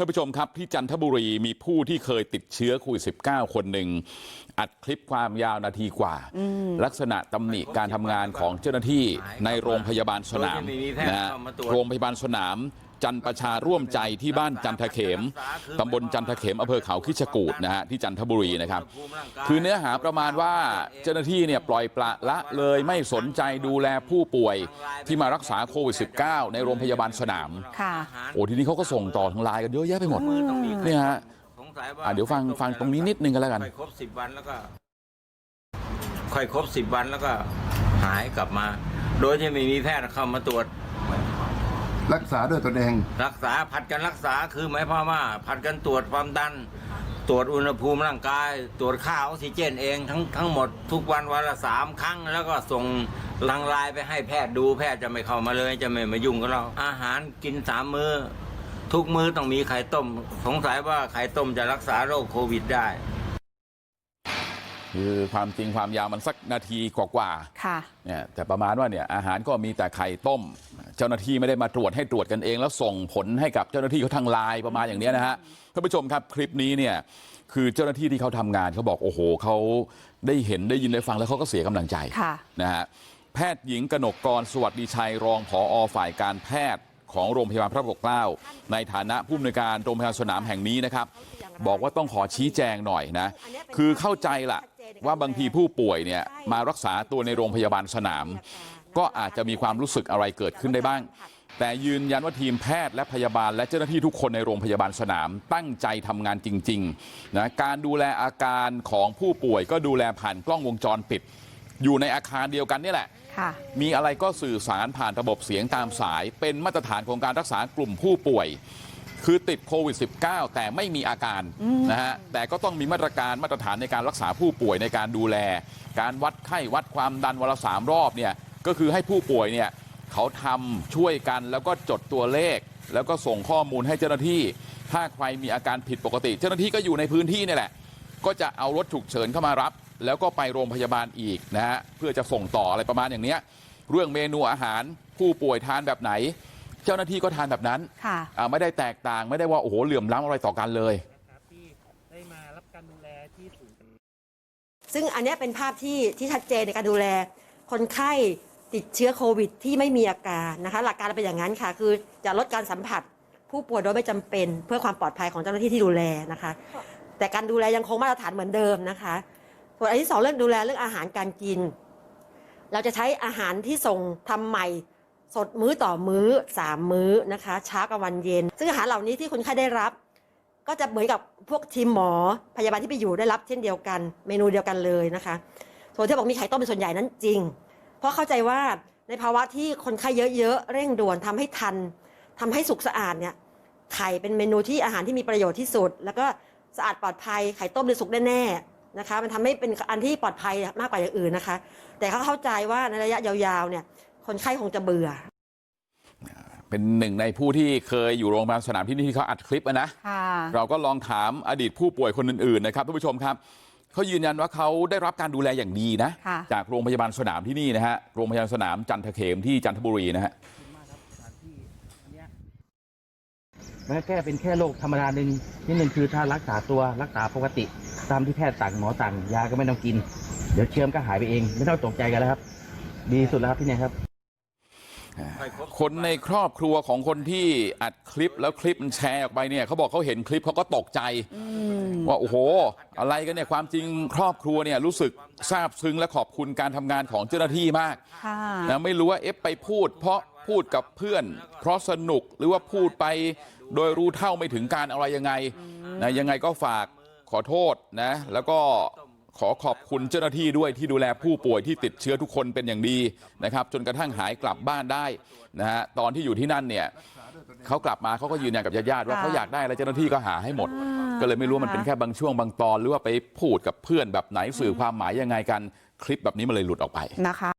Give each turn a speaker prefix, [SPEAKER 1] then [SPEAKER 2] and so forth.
[SPEAKER 1] ท่านผู้ชมครับที่จันทบุรีมีผู้ที่เคยติดเชื้อโควิด -19 คนหนึ่งอัดคลิปความยาวนาทีกว่าลักษณะตำหนิการทำงานของเจ้าหน้าที่ในโรงพยาบาลสนามนะฮะโรงพยาบาลสนาม จันประชาร่วมใจที่บ้านจันทเขมตำบลจันทเขมอำเภอเขาคิชกูดนะฮะที่จันทบุรีนะครับคือเนื้อหาประมาณว่าเจ้าหน้าที่เนี่ยปล่อยปละละเลยไม่สนใจดูแลผู้ป่วยที่มารักษาโควิด -19 ในโรงพยาบาลสนาม
[SPEAKER 2] ค่ะ
[SPEAKER 1] โอ้ทีนี้เขาก็ส่งต่อทางไลน์กันเยอะแยะไปหมดเนี่ยฮะ
[SPEAKER 3] สงสัยว่า
[SPEAKER 1] อะเดี๋ยวฟังฟังตรงนี้นิดนึงกันแล้วกัน
[SPEAKER 3] ค่อยครบสิบวันแล้วก็ค่อยครบสิบวันแล้วก็หายกลับมา โดยที่ไม่มีแพทย์เข้ามาตรวจ
[SPEAKER 4] รักษาด้วยตนเอง
[SPEAKER 3] รักษาผัดกันรักษาคือหมายความว่าผัดกันตรวจความดัน ตรวจอุณหภูมิร่างกาย ตรวจค่าออกซิเจนเองทั้งทั้งหมดทุกวันวันละสามครั้ง แล้วก็ส่งลังไลน์ไปให้แพทย์ดูแพทย์จะไม่เข้ามาเลยจะไม่มายุ่งกับเราอาหารกินสามมือ้อทุกมื้อต้องมีไข่ต้ม สงสัยว่าไข่ต้มจะรักษาโรคโควิดได้
[SPEAKER 1] คือความจริงความยาวมันสักนาทีกว่าๆ
[SPEAKER 2] ค่ะ
[SPEAKER 1] เนี่ยแต่ประมาณว่าเนี่ยอาหารก็มีแต่ไข่ต้ม เจ้าหน้าที่ไม่ได้มาตรวจให้ตรวจกันเองแล้วส่งผลให้กับเจ้าหน้าที่เขาทางไลน์ประมาณอย่างเนี้ยนะฮะท่านผู้ชมครับคลิปนี้เนี่ยคือเจ้าหน้าที่ที่เขาทำงานเขาบอกโอ้โหเขาได้เห็นได้ยินได้ฟังแล้วเขาก็เสียกำลังใจ
[SPEAKER 2] ค่ะ
[SPEAKER 1] นะฮะแพทย์หญิงกนกกรสวัสดีชัยรองผอฝ่ายการแพทย์ของโรงพยาบาลพระปกเกล้าในฐานะผู้อำนวยการโรงพยาบาลสนามแห่งนี้นะครับบอกว่าต้องขอชี้แจงหน่อยนะคือเข้าใจล่ะว่าบางทีผู้ป่วยเนี่ยมารักษาตัวในโรงพยาบาลสนาม ก็อาจจะมีความรู้สึกอะไรเกิดขึ้นได้บ้างแต่ยืนยันว่าทีมแพทย์และพยาบาลและเจ้าหน้าที่ทุกคนในโรงพยาบาลสนามตั้งใจทำงานจริงๆนะการดูแลอาการของผู้ป่วยก็ดูแลผ่านกล้องวงจรปิดอยู่ในอาคารเดียวกันนี่แหละ
[SPEAKER 2] ค่ะ
[SPEAKER 1] มีอะไรก็สื่อสารผ่านระบบเสียงตามสายเป็นมาตรฐานของการรักษากลุ่มผู้ป่วยคือติดโควิด -19 แต่ไม่มีอาการนะฮะแต่ก็ต้องมีมาตรการมาตรฐานในการรักษาผู้ป่วยในการดูแลการวัดไข้วัดความดันวันละสามรอบเนี่ย ก็คือให้ผู้ป่วยเนี่ยเขาทำช่วยกันแล้วก็จดตัวเลขแล้วก็ส่งข้อมูลให้เจ้าหน้าที่ถ้าใครมีอาการผิดปกติเจ้าหน้าที่ก็อยู่ในพื้นที่นี่แหละก็จะเอารถฉุกเฉินเข้ามารับ แล้วก็ไปโรงพยาบาลอีกนะฮะเพื่อจะส่งต่ออะไรประมาณอย่างเนี้ยเรื่องเมนูอาหารผู้ป่วยทานแบบไหน เจ้าหน้าที่ก็ทานแบบนั้น
[SPEAKER 2] ค่ะ
[SPEAKER 1] อ่าไม่ได้แตกต่างไม่ได้ว่าโอ้โหเหลื่อมล้ำอะไรต่อกันเลย
[SPEAKER 5] ครับที่ได้มารับการดูแลที่ศูนย์
[SPEAKER 6] ซึ่งอันเนี้ยเป็นภาพที่ที่ชัดเจนในการดูแลคนไข้ ติดเชื้อโควิดที่ไม่มีอาการนะคะ หลักการเป็นอย่างนั้นค่ะ คือจะลดการสัมผัสผู้ป่วยโดยไม่จำเป็น เพื่อความปลอดภัยของเจ้าหน้าที่ที่ดูแลนะคะ แต่การดูแลยังคงมาตรฐานเหมือนเดิมนะคะส่วนอันที่สองเรื่องดูแลเรื่องอาหารการกิน เราจะใช้อาหารที่ส่งทำใหม่สดมื้อต่อมื้อสามมื้อนะคะเช้ากับวันเย็น ซึ่งอาหารเหล่านี้ที่คนไข้ได้รับ ก็จะเหมือนกับพวกทีมหมอพยาบาลที่ไปอยู่ได้รับเช่นเดียวกัน เมนูเดียวกันเลยนะคะส่วนที่บอกมีไข่ต้มเป็นส่วนใหญ่นั้นจริง เพราะเข้าใจว่าในภาวะที่คนไข้เยอะๆเร่งด่วนทำให้ทันทำให้สุกสะอาดเนี่ยไข่เป็นเมนูที่อาหารที่มีประโยชน์ที่สุด แล้วก็สะอาดปลอดภัยไข่ต้มในยสุกแน่ๆนะคะ มันทำให้เป็นอันที่ปลอดภัยมากกว่าอย่างอื่นนะคะ แต่เขาเข้าใจว่าในระยะยาวๆเนี่ยคนไข้คงจะเบื่อ
[SPEAKER 1] เป็นหนึ่งในผู้ที่เคยอยู่โรงพยาบาลสนามที่นี่ที่เขาอัดคลิปอะนะ
[SPEAKER 2] ค่ะ
[SPEAKER 1] เราก็ลองถามอดีตผู้ป่วยคนอื่นๆนะครับท่านผู้ชมครับ เขายืนยันว่าเขาได้รับการดูแลอย่างดีนะ
[SPEAKER 2] ค่ะ
[SPEAKER 1] จากโรงพยาบาลสนามที่นี่นะฮะโรงพยาบาลสนามจันทเขมที่จันทบุรีนะฮะ
[SPEAKER 5] มันก็แค่เป็นแค่โรคธรรมดาหนึ่งนิดหนึ่งคือถ้ารักษาตัวรักษาปกติตามที่แพทย์สั่งหมอสั่งยาก็ไม่ต้องกินเดี๋ยวเชื้อมนก็หายไปเองไม่ต้องตกใจกันแล้วครับดีสุดแล้วครับที่เนี่ยครับ
[SPEAKER 1] คนในครอบครัวของคนที่อัดคลิปแล้วคลิปมันแชร์ออกไปเนี่ยเขาบอกเขาเห็นคลิปเขาก็ตกใจว่าโอ้โหอะไรกันเนี่ยความจริงครอบครัวเนี่ยรู้สึกซาบซึ้งและขอบคุณการทำงานของเจ้าหน้าที่มาก
[SPEAKER 2] ค่ะ
[SPEAKER 1] นะไม่รู้ว่าเอฟไปพูดเพราะพูดกับเพื่อนเพราะสนุกหรือว่าพูดไปโดยรู้เท่าไม่ถึงการอะไรยังไงนะยังไงก็ฝากขอโทษนะแล้วก็ ขอขอบคุณเจ้าหน้าที่ด้วยที่ดูแลผู้ป่วยที่ติดเชื้อทุกคนเป็นอย่างดีนะครับจนกระทั่งหายกลับบ้านได้นะฮะตอนที่อยู่ที่นั่นเนี่ยเขากลับมาเขาก็ยืนยันกับญาติญา
[SPEAKER 2] ติว่า
[SPEAKER 1] เขาอยากได้อะไรเจ้าหน้าที่ก็หาให้หมดก็เลยไม่รู้ว่ามันเป็นแค่บางช่วงบางตอนหรือว่าไปพูดกับเพื่อนแบบไหนสื่อความหมายยังไงกันคลิปแบบนี้มันเลยหลุดออกไป
[SPEAKER 2] นะคะ